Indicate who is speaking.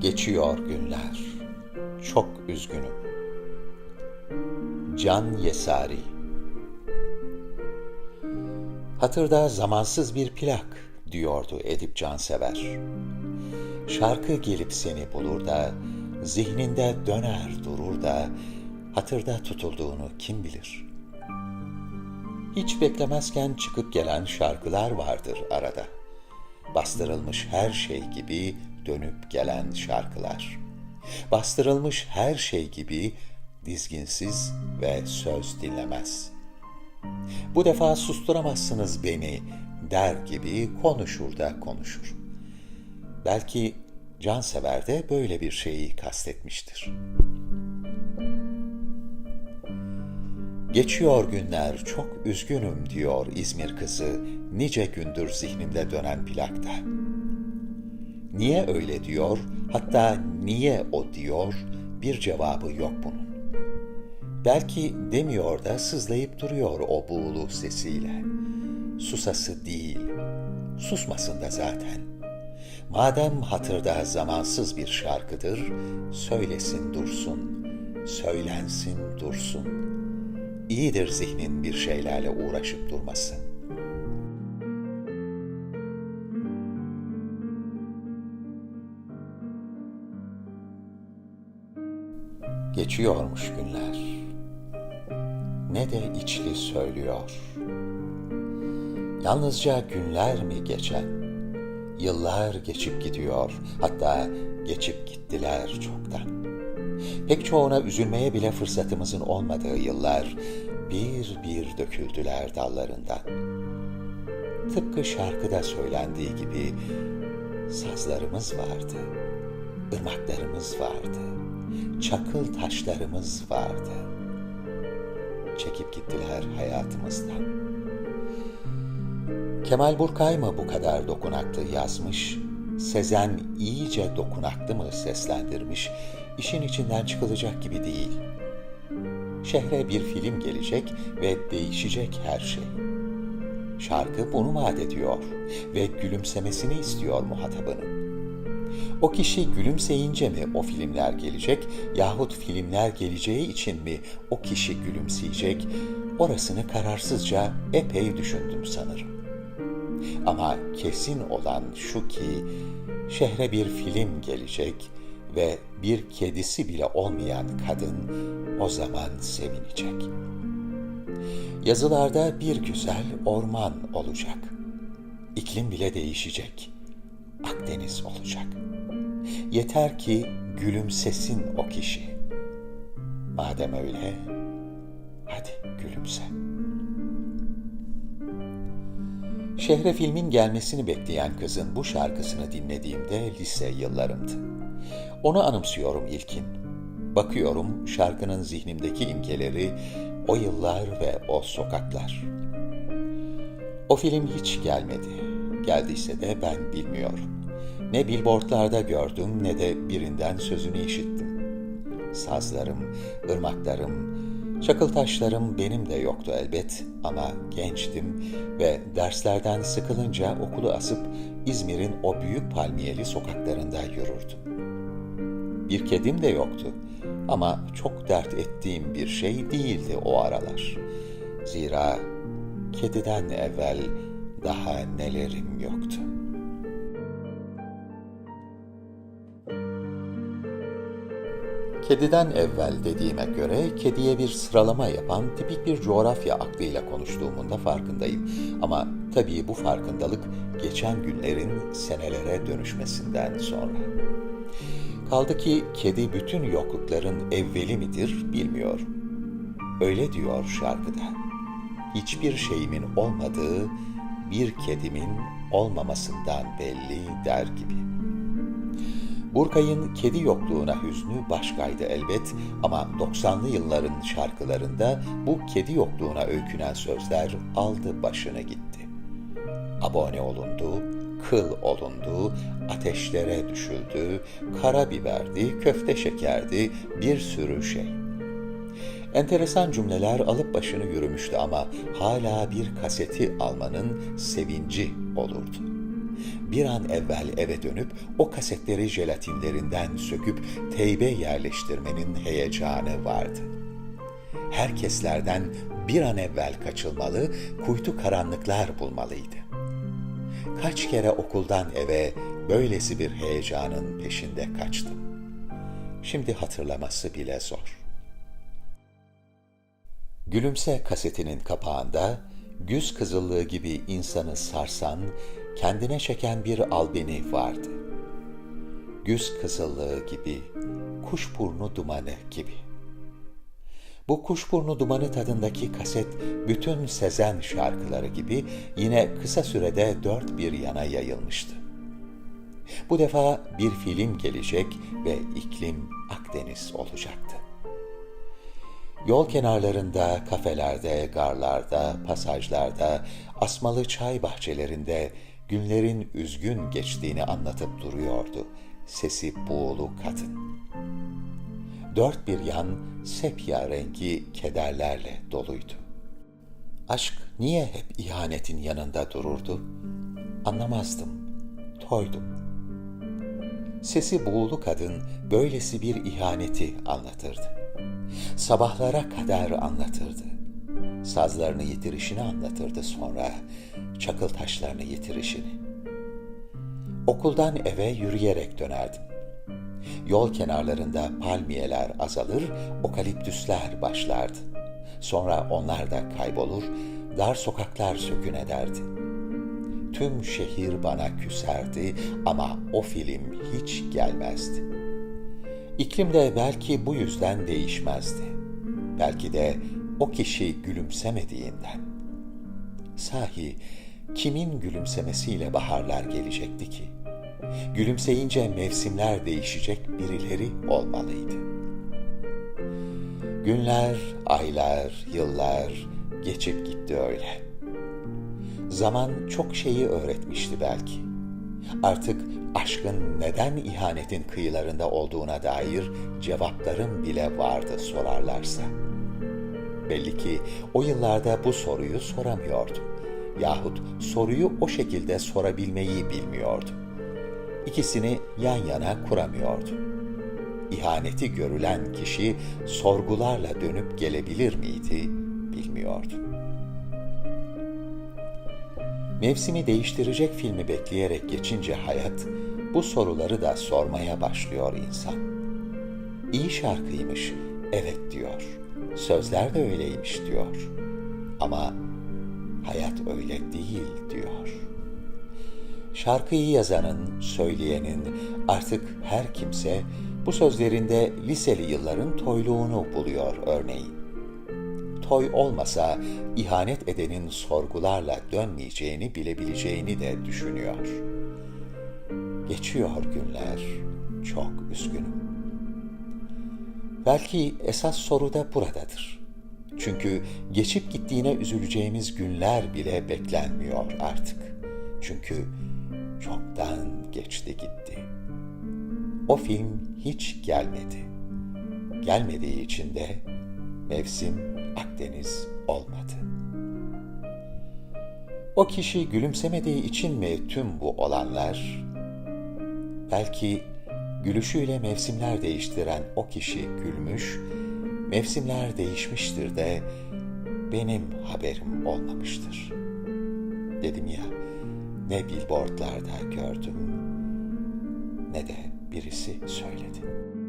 Speaker 1: Geçiyor günler. Çok üzgünüm. Can Yesari Hatırda zamansız bir plak diyordu Edip Cansever. Şarkı gelip seni bulur da, zihninde döner durur da, hatırda tutulduğunu kim bilir? Hiç beklemezken çıkıp gelen şarkılar vardır arada. Bastırılmış her şey gibi dönüp gelen şarkılar. Bastırılmış her şey gibi dizginsiz ve söz dinlemez. Bu defa susturamazsınız beni der gibi konuşur da konuşur. Belki cansever de böyle bir şeyi kastetmiştir. Geçiyor günler çok üzgünüm diyor İzmir kızı nice gündür zihnimde dönen plakta. Niye öyle diyor, hatta niye o diyor bir cevabı yok bunun. Belki demiyor da sızlayıp duruyor o buğulu sesiyle. Susası değil, susmasın da zaten. Madem hatırda zamansız bir şarkıdır, söylesin dursun, söylensin dursun. İyidir zihnin bir şeylerle uğraşıp durması. Geçiyormuş günler. Ne de içli söylüyor. Yalnızca günler mi geçen? Yıllar geçip gidiyor, hatta geçip gittiler çoktan. Pek çoğuna üzülmeye bile fırsatımızın olmadığı yıllar bir bir döküldüler dallarından. Tıpkı şarkıda söylendiği gibi sazlarımız vardı, ırmaklarımız vardı, çakıl taşlarımız vardı. Çekip gittiler hayatımızdan. Kemal Burkay mı bu kadar dokunaklı yazmış, Sezen iyice dokunaklı mı seslendirmiş, işin içinden çıkılacak gibi değil. Şehre bir film gelecek ve değişecek her şey. Şarkı bunu vaat ediyor ve gülümsemesini istiyor muhatabının. O kişi gülümseyince mi o filmler gelecek yahut filmler geleceği için mi o kişi gülümseyecek orasını kararsızca epey düşündüm sanırım. Ama kesin olan şu ki şehre bir film gelecek ve bir kedisi bile olmayan kadın o zaman sevinecek. Yazılarda bir güzel orman olacak. İklim bile değişecek. Akdeniz olacak. Yeter ki gülümsesin o kişi. Madem öyle, hadi gülümse. Şehre filmin gelmesini bekleyen kızın bu şarkısını dinlediğimde lise yıllarımdı. Onu anımsıyorum ilkin. Bakıyorum şarkının zihnimdeki imgeleri, o yıllar ve o sokaklar. O film hiç gelmedi. Geldiyse de ben bilmiyorum. Ne billboardlarda gördüm ne de birinden sözünü işittim. Sazlarım, ırmaklarım, çakıl taşlarım benim de yoktu elbet ama gençtim ve derslerden sıkılınca okulu asıp İzmir'in o büyük palmiyeli sokaklarında yürürdüm. Bir kedim de yoktu ama çok dert ettiğim bir şey değildi o aralar. Zira kediden evvel daha nelerim yoktu. Kediden evvel dediğime göre kediye bir sıralama yapan tipik bir coğrafya aklıyla konuştuğumun da farkındayım. Ama tabii bu farkındalık geçen günlerin senelere dönüşmesinden sonra. Kaldı ki kedi bütün yoklukların evveli midir bilmiyorum. Öyle diyor şarkıda. Hiçbir şeyimin olmadığı bir kedimin olmamasından belli der gibi. Burkay'ın kedi yokluğuna hüznü başkaydı elbet ama 90'lı yılların şarkılarında bu kedi yokluğuna öykünen sözler aldı başını gitti. Abone olundu, kıl olundu, ateşlere düşüldü, karabiberdi, köfte şekerdi, bir sürü şey. Enteresan cümleler alıp başını yürümüştü ama hala bir kaseti almanın sevinci olurdu. Bir an evvel eve dönüp o kasetleri jelatinlerinden söküp teybe yerleştirmenin heyecanı vardı. Herkeslerden bir an evvel kaçılmalı, kuytu karanlıklar bulmalıydı. Kaç kere okuldan eve böylesi bir heyecanın peşinde kaçtım. Şimdi hatırlaması bile zor. Gülümse kasetinin kapağında güz kızıllığı gibi insanı sarsan, kendine çeken bir albeni vardı. Güz kızıllığı gibi, kuşburnu dumanı gibi. Bu kuşburnu dumanı tadındaki kaset bütün Sezen şarkıları gibi yine kısa sürede dört bir yana yayılmıştı. Bu defa bir film gelecek ve iklim Akdeniz olacaktı. Yol kenarlarında, kafelerde, garlarda, pasajlarda, asmalı çay bahçelerinde günlerin üzgün geçtiğini anlatıp duruyordu sesi buğulu kadın. Dört bir yan sepya rengi kederlerle doluydu. Aşk niye hep ihanetin yanında dururdu? Anlamazdım, toydum. Sesi buğulu kadın böylesi bir ihaneti anlatırdı sabahlara kadar anlatırdı. Sazlarını yitirişini anlatırdı sonra, çakıl taşlarını yitirişini. Okuldan eve yürüyerek dönerdim. Yol kenarlarında palmiyeler azalır, okaliptüsler başlardı. Sonra onlar da kaybolur, dar sokaklar sökün ederdi. Tüm şehir bana küserdi ama o film hiç gelmezdi.'' İklim de belki bu yüzden değişmezdi. Belki de o kişi gülümsemediğinden. Sahi kimin gülümsemesiyle baharlar gelecekti ki? Gülümseyince mevsimler değişecek birileri olmalıydı. Günler, aylar, yıllar geçip gitti öyle. Zaman çok şeyi öğretmişti belki. Artık aşkın neden ihanetin kıyılarında olduğuna dair cevaplarım bile vardı sorarlarsa. Belli ki o yıllarda bu soruyu soramıyordum. Yahut soruyu o şekilde sorabilmeyi bilmiyordum. İkisini yan yana kuramıyordum. İhaneti görülen kişi sorgularla dönüp gelebilir miydi bilmiyordum. Mevsimi değiştirecek filmi bekleyerek geçince hayat, bu soruları da sormaya başlıyor insan. İyi şarkıymış, evet diyor. Sözler de öyleymiş diyor. Ama hayat öyle değil diyor. Şarkıyı yazanın, söyleyenin, artık her kimse bu sözlerinde liseli yılların toyluğunu buluyor örneğin toy olmasa ihanet edenin sorgularla dönmeyeceğini bilebileceğini de düşünüyor. Geçiyor günler, çok üzgünüm. Belki esas soru da buradadır. Çünkü geçip gittiğine üzüleceğimiz günler bile beklenmiyor artık. Çünkü çoktan geçti gitti. O film hiç gelmedi. Gelmediği için de mevsim Akdeniz olmadı. O kişi gülümsemediği için mi tüm bu olanlar? Belki gülüşüyle mevsimler değiştiren o kişi gülmüş, mevsimler değişmiştir de benim haberim olmamıştır. Dedim ya, ne billboardlarda gördüm ne de birisi söyledi.''